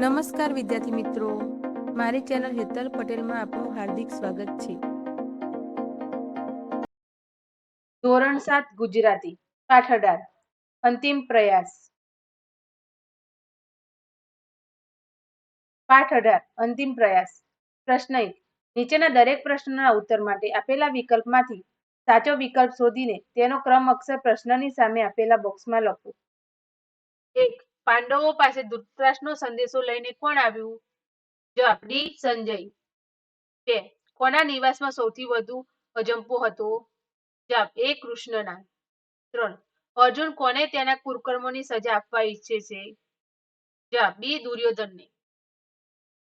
નમસ્કાર વિદ્યાર્થી મિત્રો. મારી ચેનલ હેતલ પટેલમાં આપનું હાર્દિક સ્વાગત છે. ધોરણ સાત, ગુજરાતી પાઠ અઢાર અંતિમ પ્રયાસ. પાઠ અઢાર અંતિમ પ્રયાસ. પ્રશ્ન એક. નીચેના દરેક પ્રશ્નના ઉત્તર માટે આપેલા વિકલ્પમાંથી સાચો વિકલ્પ શોધીને તેનો ક્રમ અક્ષર પ્રશ્નની સામે આપેલા બોક્સમાં લખો. એક. પાંડવો પાસે ધૃતરાષ્ટ્રનો સંદેશો લઈને કોણ આવ્યું? જવાબ ડી સંજય. બે કોના નિવાસમાં સૌથી વધુ અજંપો હતો? જવાબ એ કૃષ્ણના. ત્રણ. અર્જુન કોને તેના કુરકર્મોની સજા આપવા ઈચ્છે છે? જવાબ બી દુર્યોધનને.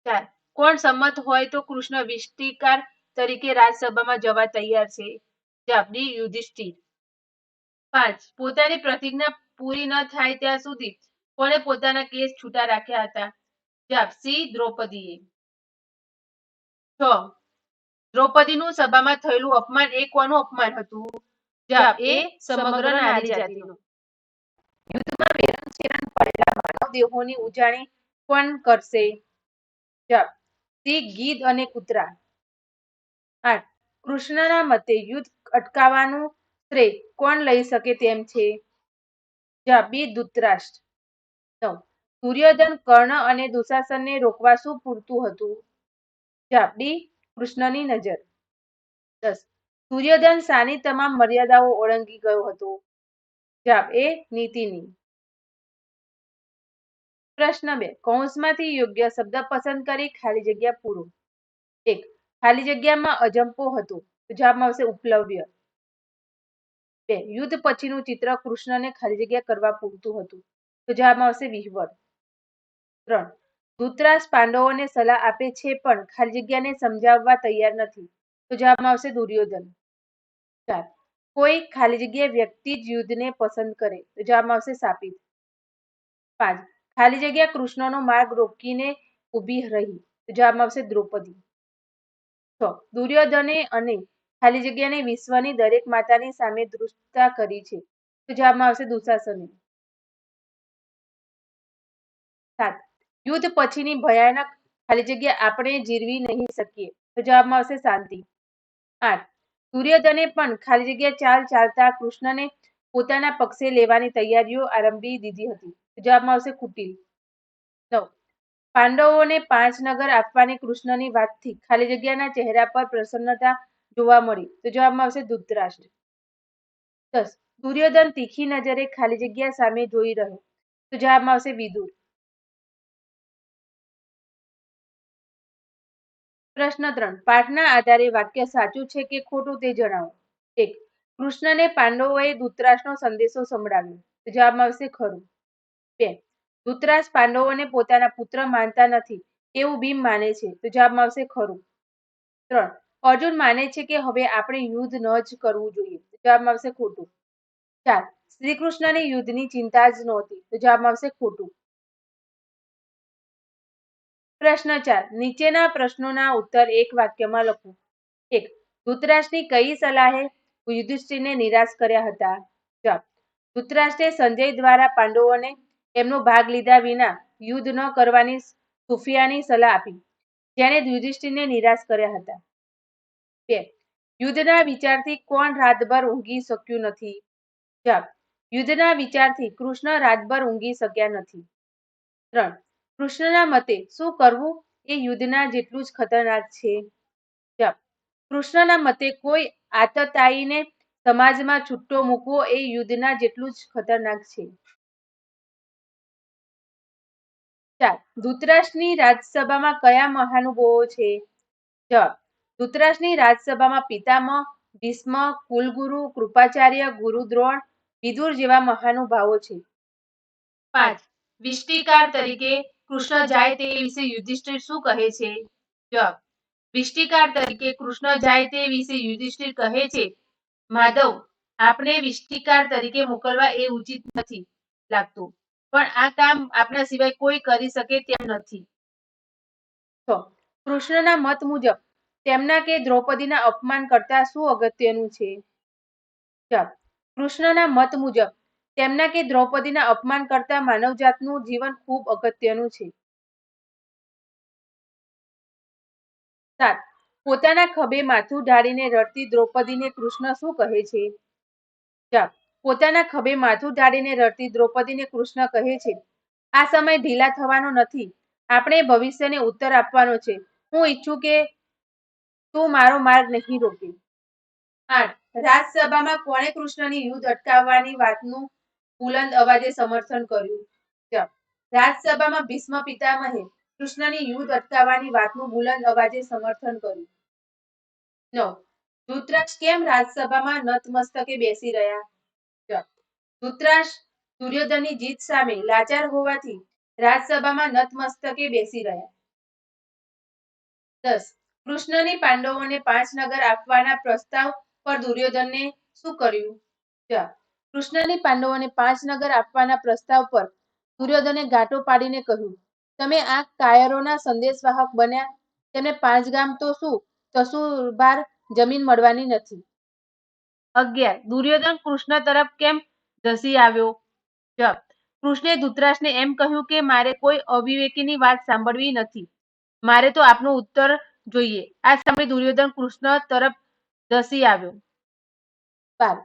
ચાર. કોણ સંમત હોય તો કૃષ્ણ વિષ્ટિકાર તરીકે રાજસભામાં જવા તૈયાર છે? જવાબ ડી યુધિષ્ઠિર. પાંચ. પોતાની પ્રતિજ્ઞા પૂરી ન થાય ત્યાં સુધી કોણે પોતાના કેસ છૂટા રાખ્યા હતા? જવાબ સી દ્રૌપદીએ. છ. દ્રૌપદીનું સભામાં થયેલું અપમાન એ કોનું અપમાન હતું? અને કૂતરા. આઠ. કૃષ્ણના મતે યુદ્ધ અટકાવવાનું શ્રેય કોણ લઈ શકે તેમ છે? જવાબ બી ધૃતરાષ્ટ્ર. દુર્યોધન કર્ણ અને દુશાસનને રોકવા શું પૂરતું હતું. જાબડી કૃષ્ણની નજર. દસ. દુર્યોધન શાની તમામ મર્યાદાઓ ઓળંગી ગયો હતો. જાબ એ નીતિની. પ્રશ્ન બે. કૌંસમાંથી યોગ્ય શબ્દ પસંદ કરી ખાલી જગ્યા પૂરો. એક. ખાલી જગ્યામાં અજંપો હતો. જવાબમાં આવશે ઉપલવ્ય. બે. યુદ્ધ પછીનું ચિત્ર કૃષ્ણને ખાલી જગ્યા કરવા પૂરતું હતું. તો જવાબમાં આવશે વિહવળ ત્રણ, ધૃતરાજ પાંડવોને સલાહ આપે છે પણ ખાલી જગ્યાને સમજાવવા તૈયાર નથી. તો જવાબમાં આવશે દુર્યોધન. ચાર, કોઈ ખાલી જગ્યા વ્યક્તિ જ યુદ્ધને પસંદ કરે. તો જવાબમાં આવશે સાપિત પાંચ, ખાલી જગ્યા કૃષ્ણનો માર્ગ રોકીને ઊભી રહી. તો જવાબમાં આવશે દ્રૌપદી. છ, દુર્યોધને અને ખાલી જગ્યાને વિશ્વની દરેક માતાની સામે દૃષ્ટતા કરી છે. તો જવાબમાં આવશે દુશાસને. સાત. યુદ્ધ પછીની ભયાનક ખાલી જગ્યા આપણે જીરવી નહીં શકીએ. તો જવાબમાં આવશે શાંતિ. આઠ. દુર્યોધને પણ ખાલી જગ્યા ચાલ ચાલતા કૃષ્ણને પોતાના પક્ષે લેવાની તૈયારીઓ આરંભી દીધી હતી. જવાબમાં આવશે કુટિલ. નવ. પાંડવોને પાંચ નગર આપવાની કૃષ્ણની વાતથી ખાલી જગ્યાના ચહેરા પર પ્રસન્નતા જોવા મળી. તો જવાબમાં આવશે ધૃતરાષ્ટ્ર. દસ. દુર્યોધન તીખી નજરે ખાલી જગ્યા સામે જોઈ રહ્યો. તો જવાબમાં આવશે વિદુર. પ્રશ્ન ત્રણ. પાઠના આધારે વાક્ય સાચું છે કે ખોટું તે જણાવો. એક. કૃષ્ણને પાંડવોએ ધૃતરાષ્ટ્રનો સંદેશો સંભળાવ્યો. તો જવાબમાં આવશે ખરું. બે. ધૃતરાષ્ટ્ર પાંડવોને પોતાના પુત્ર માનતા નથી. એવું ભીમ માને છે. તો જવાબમાં આવશે ખરું. ત્રણ. અર્જુન માને છે કે હવે આપણે યુદ્ધ ન જ કરવું જોઈએ. તો જવાબમાં આવશે ખોટું. ચાર. શ્રી કૃષ્ણને યુદ્ધની ચિંતા જ નહોતી. તો જવાબમાં આવશે ખોટું. પ્રશ્ન ચાર. નીચેના પ્રશ્નોના ઉત્તર એક વાક્યમાં લખો. એક. ધૃતરાષ્ટ્રની કઈ સલાહે યુધિષ્ઠિરને નિરાશ કર્યા હતા? જવાબ. ધૂતરાષ્ટ્રે સંજય દ્વારા પાંડવોને એમનો ભાગ લીધા વિના યુદ્ધ ન કરવાની સુફિયાની સલાહ આપી. જેણે યુધિષ્ઠિરને નિરાશ કર્યા હતા. બે. યુદ્ધના વિચારથી કોણ રાતભર ઊંઘી શક્યું નથી? જવાબ. યુદ્ધના વિચારથી કૃષ્ણ રાતભર ઊંઘી શક્યા નથી. ત્રણ. કૃષ્ણના મતે શું કરવું એ યુદ્ધના જેટલું જ ખતરનાક છે. કૃષ્ણના મતે કોઈ આતતાઈને સમાજમાં છૂટો મૂકવો એ યુદ્ધના જેટલું જ ખતરનાક છે. ચાર. ધૂતરાષ્ટ્રની રાજસભામાં કયા મહાનુભવો છે? જવાબ ધૃતરાષ્ટ્રની રાજસભામાં પિતામહ, ભીષ્મ, કુલગુરુ, કૃપાચાર્ય ગુરુ દ્રોણ વિદુર જેવા મહાનુભાવો છે. પાંચ. વિષ્ટિકાર તરીકે કૃષ્ણ જાય તે વિશે યુધિષ્ઠિર શું કહે છે? જવાબ, વિષ્ટિકાર તરીકે કૃષ્ણ જાય તે વિશે યુધિષ્ઠિર કહે છે. માધવ, આપણે વિષ્ટિકાર તરીકે મોકલવા એ ઉચિત નથી લાગતું, પણ આ કામ આપણા સિવાય કોઈ કરી શકે તેમ નથી. કૃષ્ણના મત મુજબ, તેમના કે દ્રૌપદીના અપમાન કરતા શું અગત્યનું છે? કૃષ્ણના મત મુજબ તેમના કે દ્રૌપદીના અપમાન કરતા માનવજાતનું જીવન ખૂબ અગત્યનું છે. સાત, પોતાના ખભે માથું ઢાળીને રડતી દ્રૌપદીને કૃષ્ણ શું કહે છે? પોતાના ખભે માથું ઢાળીને રડતી દ્રૌપદીને કૃષ્ણ કહે છે, આ સમય ઢીલા થવાનો નથી. આપણે ભવિષ્યને ઉત્તર આપવાનો છે. હું ઈચ્છું કે તું મારો માર્ગ નહીં રોકે. આઠ રાજસભામાં કોણે કૃષ્ણની યુદ્ધ અટકાવવાની વાતનું બુલંદ અવાજે સમર્થન કર્યું. રાજ્યસભામાં ભીષ્મ પિતામહે કૃષ્ણની યુદ્ધ અટકાવવાની વાતનું બુલંદ અવાજે સમર્થન કર્યું. નવ ધૃતરાજ કેમ રાજ્યસભામાં નતમસ્તકે બેસી રહ્યા? જવાબ દુર્યોધનની જીત સામે લાચાર હોવાથી રાજ્યસભામાં નતમસ્તકે બેસી રહ્યા. દસ. કૃષ્ણની પાંડવોને પાંચ નગર આપવાના પ્રસ્તાવ પર દુર્યોધનને શું કર્યું? જવાબ કૃષ્ણની પાંડવોને પાંચ નગર આપવાના પ્રસ્તાવ પર દુર્યોધને ગાંટો પાડીને કહ્યું, તમે આ કાયરોના સંદેશવાહક બન્યા? તેમને પાંચ ગામ તો શું? તસુરબાર જમીન મળવાની નથી. અગિયાર. દુર્યોધન કૃષ્ણ તરફ કેમ ધસી આવ્યો? જવાબ, કૃષ્ણે ધૂતરાજને એમ કહ્યું કે મારે કોઈ અવિવેકીની વાત સાંભળવી નથી. મારે તો આપનો ઉત્તર જોઈએ. આ સાંભળી દુર્યોધન કૃષ્ણ તરફ ધસી આવ્યો. બાર.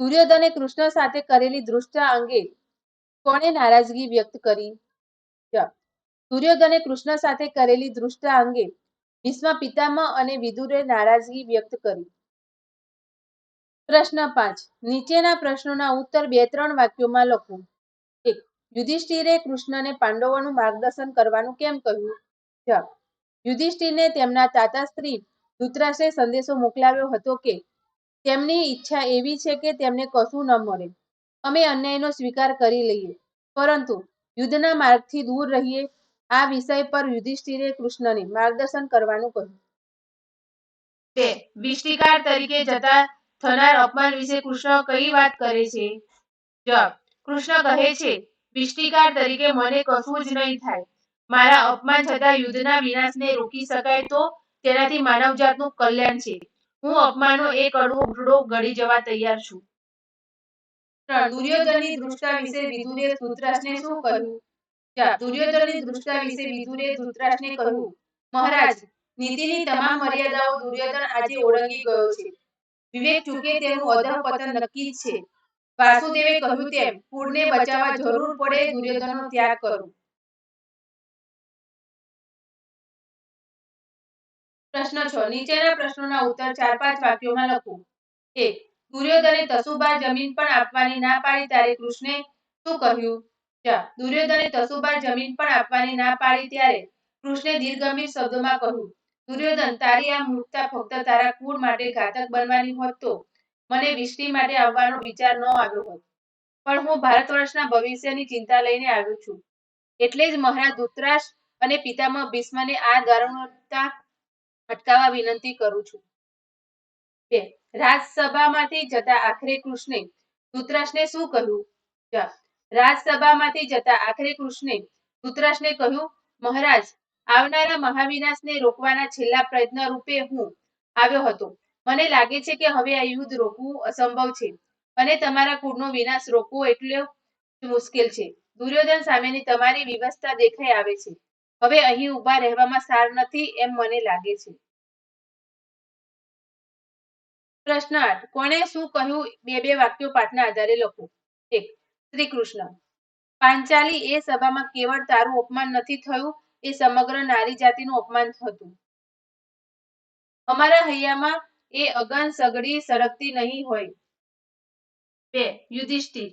દુર્યોધને કૃષ્ણ સાથે કરેલી દૃષ્ટા અંગે કોણે નારાજગી વ્યક્ત કરી? દુર્યોધને કૃષ્ણ સાથે કરેલી દૃષ્ટા અંગે ભીષ્મ પિતામહ અને વિદુરે નારાજગી વ્યક્ત કરી. પ્રશ્ન પાંચ, નીચેના પ્રશ્નોના ઉત્તર બે ત્રણ વાક્યોમાં લખો. એક, યુધિષ્ઠિરે કૃષ્ણને પાંડવોનું માર્ગદર્શન કરવાનું કેમ કહ્યું? જવાબ, યુધિષ્ઠિરને તેમના તાતા સ્ત્રી ધૂતરાશે સંદેશો મોકલાવ્યો હતો કે તેમની ઈચ્છા એવી છે કે તેમને કશું ન મળે. અમે અન્યાયનો સ્વીકાર કરી લઈએ. પરંતુ યુદ્ધના માર્ગથી દૂર રહીએ. આ વિષય પર યુધિષ્ઠિરે કૃષ્ણને માર્ગદર્શન કરવાનું કહ્યું. વિષ્ટિકાર તરીકે જતા થનાર અપમાન વિશે કૃષ્ણ કઈ વાત કરે છે? જવાબ, કૃષ્ણ કહે છે વિષ્ટિકાર તરીકે મને કશું જ નહીં થાય. મારા અપમાન છતાં યુદ્ધના વિનાશને રોકી શકાય તો તેનાથી માનવજાતનું કલ્યાણ છે. હું અપમાનનો એક અડવો ઘૂંટડો ગળી જવા તૈયાર છું. દુર્યોધનની દૃષ્ટા વિશે વિદુરે ધૃતરાષ્ટ્રને શું કહ્યું? દુર્યોધનની દૃષ્ટા વિશે વિદુરે ધૃતરાષ્ટ્રને કહ્યું, મહારાજ, નીતિની તમામ મર્યાદાઓ દુર્યોધન આજે ઓળંગી ગયો છે. વિવેક ચૂકે તેનું અધઃપતન નક્કી જ છે. વાસુદેવે કહ્યું તેમ, કુળને બચાવવા જરૂર પડે દુર્યોધનનો ત્યાગ કરો. પ્રશ્ન છ. નીચેના પ્રશ્નોના ઉત્તર ચાર પાંચ વાક્યોમાં લખો. એક, દુર્યોધને તસુબા જમીન પણ આપવાની ના પાડી ત્યારે કૃષ્ણે શું કહ્યું? જવાબ દુર્યોધને તસુબા જમીન પણ આપવાની ના પાડી ત્યારે કૃષ્ણે દીર્ઘગંભીર શબ્દોમાં કહ્યું, દુર્યોધન, તારી આ મૂર્ખતા ફક્ત તારા કુળ માટે ઘાતક બનવાની હોત તો મને વિષ્ણી માટે આવવાનો વિચાર ન આવ્યો હોત. પણ હું ભારત વર્ષના ભવિષ્યની ચિંતા લઈને આવ્યો છું. એટલે જ મહારાજ ધૃતરાષ્ટ્ર અને પિતામહ ભીષ્મને આ દારૂણતા અટકાવવા વિનંતી કરું છું. બે, રાજસભામાંથી જતા આખરે કૃષ્ણે ધૂતરાષ્ટ્રને શું કહ્યું? રાજસભામાંથી જતા આખરે કૃષ્ણે ધૂતરાષ્ટ્રને કહ્યું, મહારાજ, આવનારા મહાવિનાશને રોકવાના છેલ્લા પ્રયત્ન રૂપે હું આવ્યો હતો. મને લાગે છે કે હવે આ યુદ્ધ રોકવું અસંભવ છે અને તમારા કુળનો વિનાશ રોકવો એટલો મુશ્કેલ છે. દુર્યોધન સામેની તમારી વિવસ્થા દેખાઈ આવે છે. હવે અહીં ઊભા રહેવામાં સાર નથી એમ મને લાગે છે. પ્રશ્ન આઠ, કોણે શું કહ્યું? બે બે વાક્યો પાઠના આધારે લખો. એક શ્રી કૃષ્ણ પાંચાલી એ સભામાં કેવળ તારું અપમાન નથી થયું? એ સમગ્ર નારી જાતિનું અપમાન હતું. અમારા હૈયામાં એ અગન સગડી સરકતી નહીં હોય. બે, યુધિષ્ઠિર,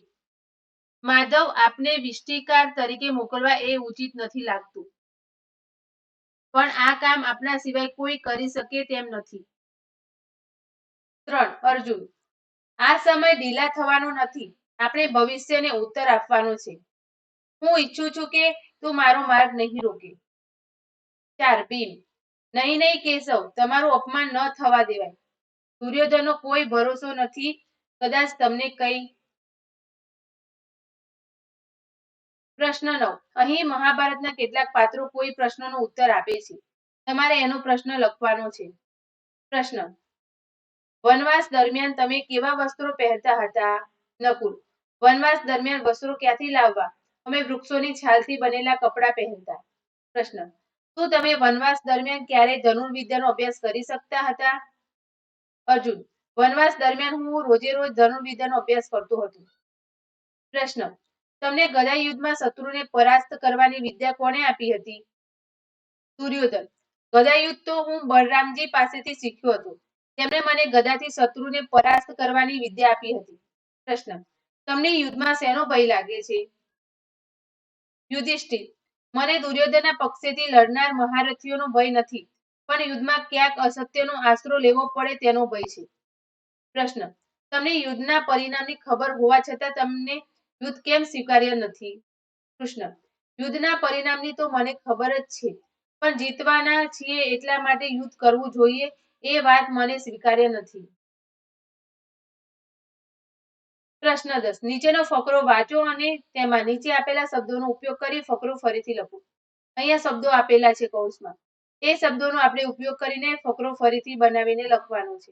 માધવ આપને વિષ્ટિકાર તરીકે મોકલવા એ ઉચિત નથી લાગતું. પણ આ કામ આપના સિવાય કોઈ કરી શકે તેમ નથી. ત્રણ, અર્જુન. આ સમય ઢીલા થવાનો નથી. આપણે ભવિષ્યને ઉત્તર આપવાનો છે. હું ઈચ્છું છું કે તું મારો માર્ગ નહીં રોકે. ચાર, ભીમ. નહીં નહીં, કેશવ, તમારું અપમાન ન થવા દેવાય. દુર્યોધનનો કોઈ ભરોસો નથી. કદાચ તમને કઈ પ્રશ્ન નવ અહીં મહાભારતના કેટલાક પાત્રો કોઈ પ્રશ્નનો ઉત્તર આપે છે. તમારે એનો પ્રશ્ન લખવાનો છે. પ્રશ્ન. વનવાસ દરમિયાન તમે કેવા વસ્ત્રો પહેરતા હતા? નકુલ. વનવાસ દરમિયાન વસ્ત્રો ક્યાંથી લાવવા? અમે વૃક્ષોની છાલથી બનેલા કપડાં પહેરતા. પ્રશ્ન. શું તમે વનવાસ દરમિયાન ક્યારે ધનુર્વિદ્યાનો અભ્યાસ કરી શકતા હતા? અર્જુન. વનવાસ દરમિયાન હું રોજે રોજ ધનુર્વિદ્યાનો અભ્યાસ કરતો હતો. પ્રશ્ન. તમને ગદા યુદ્ધમાં શત્રુને પરાસ્ત કરવાની વિદ્યા કોણે આપી હતી? દુર્યોધન ગદા યુદ્ધ તો હું બળરામજી પાસેથી શીખ્યો હતો. તેમણે મને ગદાથી શત્રુને પરાસ્ત કરવાની વિદ્યા આપી હતી. પ્રશ્ન, તમને યુદ્ધમાં શેનો ભય લાગે છે? યુધિષ્ઠિર, મને દુર્યોધનના પક્ષેથી લડનાર મહારથીઓનો ભય નથી, પણ યુદ્ધમાં ક્યાંક અસત્યનો આશરો લેવો પડે તેનો ભય છે. પ્રશ્ન, તમને યુદ્ધના પરિણામની ખબર હોવા છતાં તમને યુદ્ધ કેમ સ્વીકાર્ય નથી? કૃષ્ણ. યુદ્ધના પરિણામની તો મને ખબર જ છે. પણ જીતવાના છીએ એટલા માટે યુદ્ધ કરવું જોઈએ એ વાત મને સ્વીકાર્ય નથી. પ્રશ્ન દસ. નીચેનો ફકરો વાંચો અને તેમાં નીચે આપેલા શબ્દોનો ઉપયોગ કરી ફકરો ફરીથી લખો. અહીંયા શબ્દો આપેલા છે કૌંસમાં. એ શબ્દોનો આપણે ઉપયોગ કરીને ફકરો ફરીથી બનાવીને લખવાનો છે.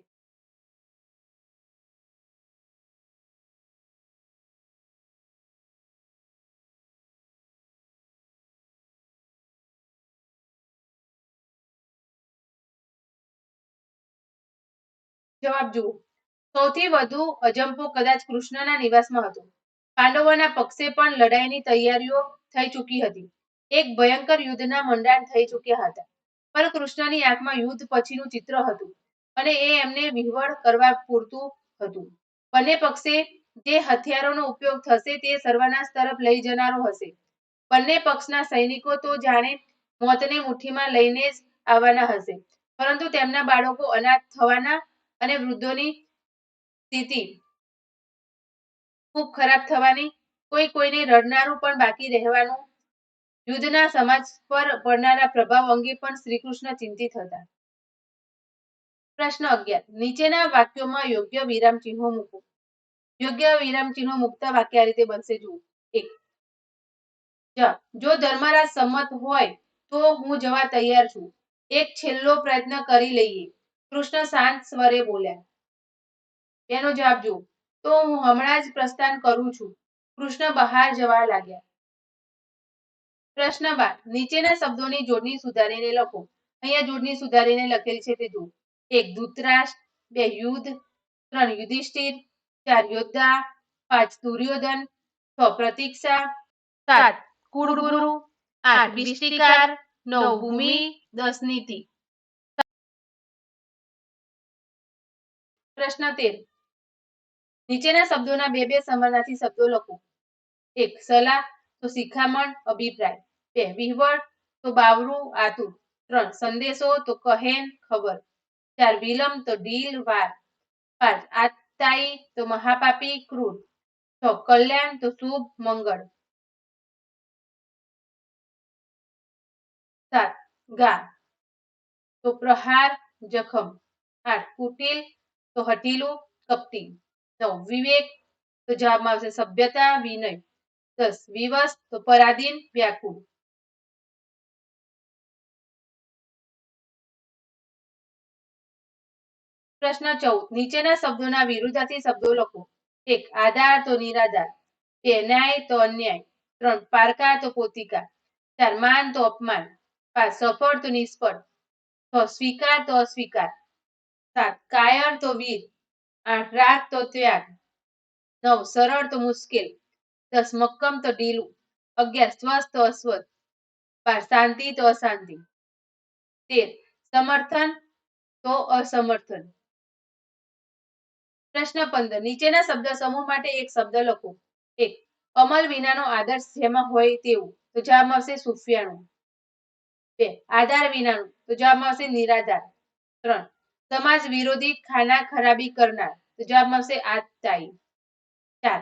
જવાબ જુઓ. સૌથી વધુ અજંપો કદાચ કૃષ્ણના નિવાસમાં હતો. પાંડવોના પક્ષે પણ લડાઈની તૈયારીઓ થઈ ચૂકી હતી. એક ભયંકર યુદ્ધના મંડાણ થઈ ચૂક્યા હતા. પણ કૃષ્ણની આંખમાં યુદ્ધ પછીનું ચિત્ર હતું અને એ એમને વિહવળ કરવા પૂરતું હતું. બંને પક્ષે જે હથિયારોનો ઉપયોગ થશે તે સર્વનાશ તરફ લઈ જનારો હશે. બંને પક્ષના સૈનિકો તો જાણે મોતને મુઠ્ઠીમાં લઈને જ આવવાના હશે, પરંતુ તેમના બાળકો અનાથ થવાના અને વૃદ્ધોની સ્થિતિ ખૂબ ખરાબ થવાની. કોઈ કોઈને રડનારું પણ બાકી રહેવાનું. યુદ્ધના સમાજ પર પડનારા પ્રભાવ અંગે પણ શ્રીકૃષ્ણ ચિંતિત હતા. પ્રશ્ન અગિયાર. નીચેના વાક્યોમાં યોગ્ય વિરામ ચિહ્નો મૂકો. યોગ્ય વિરામ ચિહ્નો મૂકતા વાક્ય આ રીતે બનશે. જુઓ. એક. જ. ધર્મરાજ સંમત હોય તો હું જવા તૈયાર છું. એક છેલ્લો પ્રયત્ન કરી લઈએ. કૃષ્ણ શાંત સ્વરે બોલ્યા. તેનો જવાબ જુઓ. તો હું હમણાં જ પ્રસ્થાન કરું છું. કૃષ્ણ બહાર જવા લાગ્યા. પ્રશ્ન બાર. નીચેના શબ્દોની જોડણી સુધારીને લખો. અહીંયા જોડણી સુધારીને લખેલી છે તે જુઓ. એક ધૂતરાષ્ટ્ર, બે યુદ્ધ, ત્રણ યુધિષ્ઠિર, ચાર યોદ્ધા, પાંચ દુર્યોધન, છ પ્રતીક્ષા, સાત કુળગુરુ, આઠ બિષ્ટિકાર નવ ભૂમિ, દસ નીતિ. પ્રશ્ન તેર. નીચેના શબ્દોના બે બે સમાનાર્થી શબ્દો લખો. એક, સલાહ, તો શિખામણ, અભિપ્રાય. બે, વિહવળ, તો બાવરું આતુર. ત્રણ, સંદેશો, તો કહેન ખબર. ચાર, વિલંબ, તો ડીલ, વાર. પાંચ આતાઈ તો મહાપાપી, ક્રૂર. છ, કલ્યાણ, તો શુભ, મંગળ. સાત ગા તો પ્રહાર, જખમ. આઠ, કુટિલ તો હઠીલું કપટી. નવ વિવેક, તો જવાબમાં આવશે સભ્યતા, વિનય. દસ, વિવશ, તો પરાધીન, વ્યાકુળ. પ્રશ્ન ચૌદ, નીચેના શબ્દોના વિરુદ્ધાર્થી શબ્દો લખો. એક, આધાર, તો નિરાધાર. બે, ન્યાય, તો અન્યાય. ત્રણ, પારકા, તો પોતિકા ચાર, માન, તો અપમાન. પાંચ, સફળ, તો નિષ્ફળ. છ, સ્વીકાર, તો અસ્વીકાર. સાત. કાયર તો વીર, આઠ રાત તો ત્યાગ, નવ સરળ તો મુશ્કેલ, દસ મક્કમ તો ઢીલું, અગિયાર સ્વસ્થ તો અસ્વસ્થ બાર શાંતિ તો અશાંતિ, તેર સમર્થન તો અસમર્થન. પ્રશ્ન પંદર. નીચેના શબ્દ સમૂહ માટે એક શબ્દ લખો. એક. અમલ વિનાનો આદર્શ જેમાં હોય તેવું, તો જવાબ આવશે સુફિયાણું. બે. આધાર વિનાનું, તો જવાબ આવશે નિરાધાર. ત્રણ. સમાજ વિરોધી ખાના ખરાબી કરનાર. તો જવાબ આવશે આતાઈ ચાર.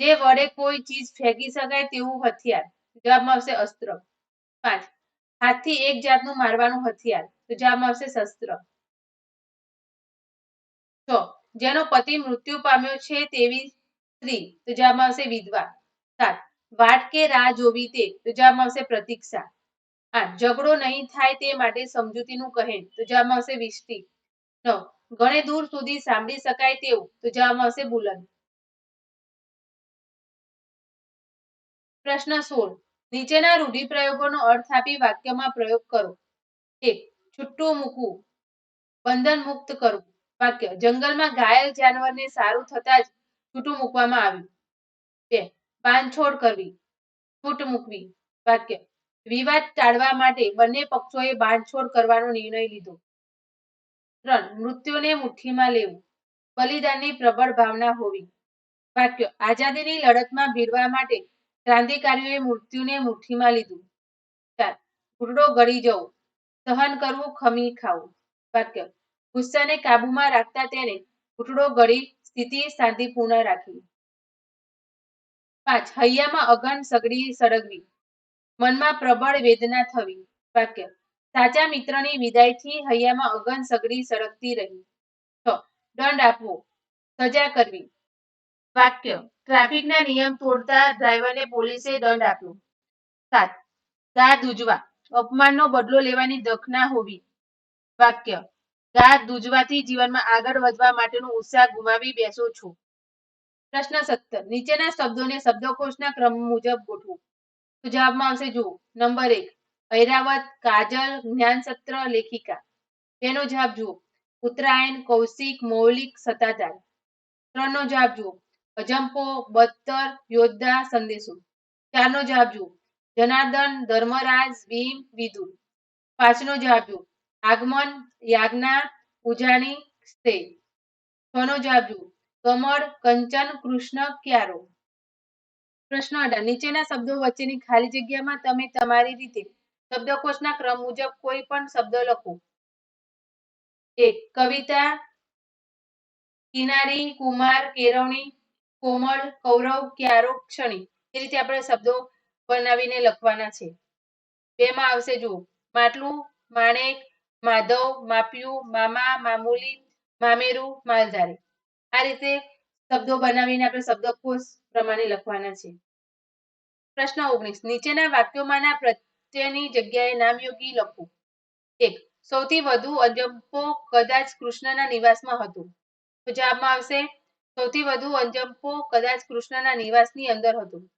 જે વડે કોઈ ચીજ ફેંકી શકાય તેવું હથિયાર. જવાબમાં આવશે અસ્ત્ર. પાંચ. હાથથી એક જાતનું મારવાનું હથિયાર. તો જવાબમાં આવશે શસ્ત્ર. છ. જેનો પતિ મૃત્યુ પામ્યો છે તેવી સ્ત્રી. તો જવાબમાં આવશે વિધવા. સાત. વાટ કે રાહ જોવી તે. તો જવાબમાં આવશે પ્રતીક્ષા. આઠ. ઝઘડો નહીં થાય તે માટે સમજૂતીનું કહેણ. તો જવાબમાં આવશે વિષ્ટિ. ઘણે દૂર સુધી સાંભળી શકાય તેવું, તો જવાબમાં આવશે બુલંદ. પ્રશ્ન સોળ. નીચેના રૂઢિપ્રયોગોનો અર્થ આપી વાક્યમાં પ્રયોગ કરો. એક, છુટ્ટું મૂકવું. બંધન મુક્ત કરવું. વાક્ય, જંગલમાં ઘાયલ જાનવરને સારું થતાં જ છૂટું મૂકવામાં આવ્યું. બે, બાંધછોડ કરવી. છૂટ મૂકવી. વાક્ય, વિવાદ ટાળવા માટે બંને પક્ષોએ બાંધછોડ કરવાનો નિર્ણય લીધો. ત્રણ, મૃત્યુને મુઠ્ઠીમાં લેવું. બલિદાનની પ્રબળ ભાવના હોવી. વાક્ય, આઝાદીની લડતમાં ભીડવા માટે ક્રાંતિકારીઓએ મૃત્યુને મુઠ્ઠીમાં લીધું. ચાર, ઘૂંટડો ગળી જવો. સહન કરવું, ખમી ખાવું. વાક્ય, ગુસ્સાને કાબુમાં રાખતા તેને ઘૂંટડો ગળી સ્થિતિ શાંતિપૂર્ણ રાખી પાંચ, હૈયામાં અગન સગડી સળગવી. મનમાં પ્રબળ વેદના થવી. વાક્ય સાચા મિત્રની વિદાયથી હૈયામાં અગન સગડી સળગતી રહી. દંડ આપવો. સજા કરવી. વાક્ય. ટ્રાફિકના નિયમ તોડતા ડ્રાઈવરને પોલીસે દંડ આપ્યો. સાત. ગા દૂજવા. અપમાનનો બદલો લેવાની દખના હોવી. વાક્ય. ગા દૂજવાથી જીવનમાં આગળ વધવા માટેનો ઉત્સાહ ગુમાવી બેસો છો. પ્રશ્ન સત્તર. નીચેના શબ્દોને શબ્દકોશના ક્રમ મુજબ ગોઠવો. તો જવાબમાં આવશે જુઓ. નંબર એક. ઐરાવત કાજલ, જ્ઞાનસત્ર, લેખિકા. તેનો જવાબ જુઓ. ઉત્તરાયણ, કૌશિક, મૌલિક, સત્તાધાર. ત્રણનો જવાબ જુઓ. અજંપો, બત્તર, યોદ્ધા, સંદેશો. ચારનો જવાબ જુઓ. જનાર્દન, ધર્મરાજ, ભીમ, વિદુર. પાંચનો જવાબ જુઓ. આગમન યાજ્ઞા ઉજાણી સ્તે છનો જવાબ જુઓ. કમળ, કંચન, કૃષ્ણ, ક્યારો. પ્રશ્ન અઢાર. નીચેના શબ્દો વચ્ચેની ખાલી જગ્યામાં તમે તમારી રીતે શબ્દકોશના ક્રમ મુજબ કોઈ પણ શબ્દ લખો. એક, કવિતા, કિનારી, કુમાર કેરવણી કોમળ, કૌરવ, ક્યારો, ક્ષણી. એ રીતે આપણે શબ્દો બનાવીને લખવાના છે. બેમાં આવશે, જુઓ. માટલું, માણેક, માધવ, માપ્યું, મામા, મામૂલી, મામેરું, માલધારી. આ રીતે શબ્દો બનાવીને આપણે શબ્દકોશ પ્રમાણે લખવાના છે. પ્રશ્ન ઓગણીસ. નીચેના વાક્યોમાંના પ્રત્યેની જગ્યાએ નામયોગી લખો. એક, સૌથી વધુ અજંપો કદાચ કૃષ્ણના નિવાસમાં હતું. જવાબમાં આવશે, સૌથી વધુ અંજંપો કદાચ કૃષ્ણના નિવાસની અંદર હતું.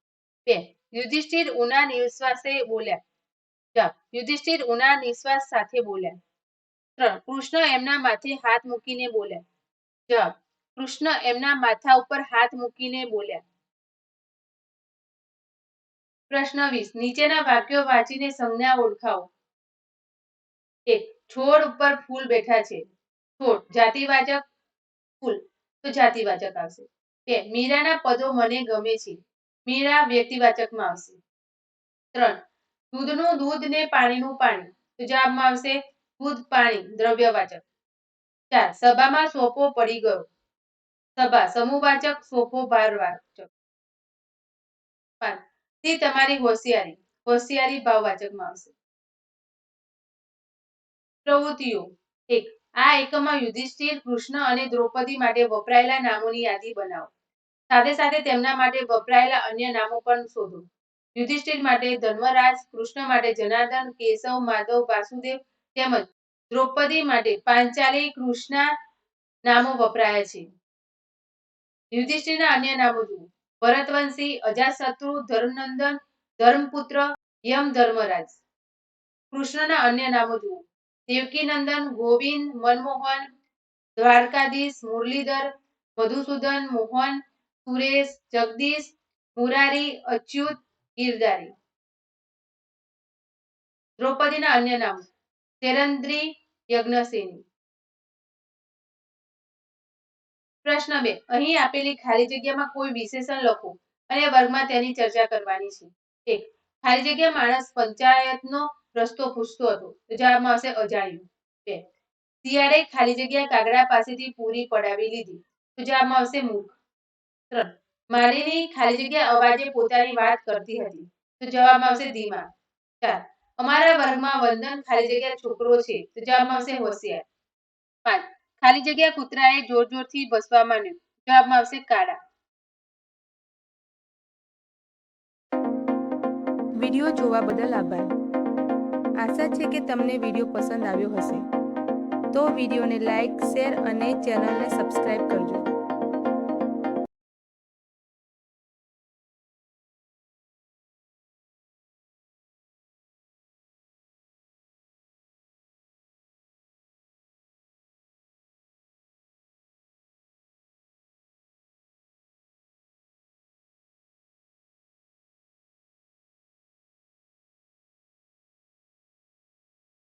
બે, યુધિષ્ઠિર ઉના નિશ્વાસે બોલ્યા. જવાબ યુધિષ્ઠિર ઉના નિશ્વાસ સાથે બોલ્યા. ત્રણ, કૃષ્ણ એમના માથે હાથ મૂકીને બોલ્યા. જવાબ કૃષ્ણ એમના માથા ઉપર હાથ મૂકીને બોલ્યા. પ્રશ્ન વીસ. નીચેના વાક્યો વાંચીને સંજ્ઞા ઓળખાવો. એક, છોડ ઉપર ફૂલ બેઠા છે. છોડ, જાતિવાચક ફૂલ. તો જાતિવાચક આવશે. બે, મીરાના પદો મને ગમે છે. મીરા વ્યક્તિવાચકમાં આવશે. ત્રણ, દૂધનું દૂધ ને પાણીનું પાણી. તો જવાબમાં આવશે દૂધ, પાણી, દ્રવ્યવાચક. ચાર, સભામાં સોપો પડી ગયો. સભા, સમૂહવાચક, સોપો ભારવાચક પાંચ તે તમારી હોશિયારી હોશિયારી ભાવવાચકમાં આવશે. પ્રવૃત્તિઓ. એક, આ એકમમાં યુધિષ્ઠિર, કૃષ્ણ અને દ્રૌપદી માટે વપરાયેલા નામોની યાદી બનાવો. સાથે સાથે તેમના માટે વપરાયેલા અન્ય નામો પણ શોધો. યુધિષ્ઠિર માટે ધર્મરાજ, કૃષ્ણ માટે જનાર્દન, કેશવ, માધવ, વાસુદેવ તેમજ દ્રૌપદી માટે પાંચાલી કૃષ્ણ નામો વપરાયા છે. યુધિષ્ઠિરના અન્ય નામો જુઓ. ભરતવંશી અજાશત્રુ ધર્મનંદન, ધર્મપુત્ર, યમ ધર્મરાજ. કૃષ્ણના અન્ય નામો જુઓ. દેવકીનંદન, ગોવિંદ, મનમોહન, દ્વારકાધીશ, મુરલીધર, મધુસૂદન, મોહન, સુરેશ, જગદીશ, મુરારી, અચ્યુત, ગિરધારી. દ્રૌપદીના અન્ય નામો. શેરંદ્રી, યજ્ઞસેની. પ્રશ્ન બે. અહીં આપેલી ખાલી જગ્યામાં કોઈ વિશેષણ લખો અને વર્ગમાં તેની ચર્ચા કરવાની છે. એક. ખાલી જગ્યા માણસ પંચાયતનો રસ્તો પૂછતો હતો. જવાબમાં આવશે અજાણ્યું. બે. શિયાળે ખાલી જગ્યા કાગડા પાસેથી પૂરી પડાવી લીધી. તો જવાબમાં આવશે મૂર્ખ. ત્રણ. માલિની ખાલી જગ્યા અવાજે પોતાની વાત કરતી હતી. તો જવાબમાં આવશે ધીમા. ચાર. અમારા વર્ગમાં વંદન ખાલી જગ્યા છોકરો છે. તો જવાબમાં આવશે હોશિયાર. પાંચ. ખાલી જગ્યા કૂતરાએ જોર જોરથી ભસવા માંડ્યું. જવાબમાં આવશે કાળા. વીડિયો જોવા બદલ આભાર. આશા છે કે તમને વીડિયો પસંદ આવ્યો હશે. તો વિડીયોને લાઈક, શેર અને ચેનલને સબસ્ક્રાઈબ કરજો.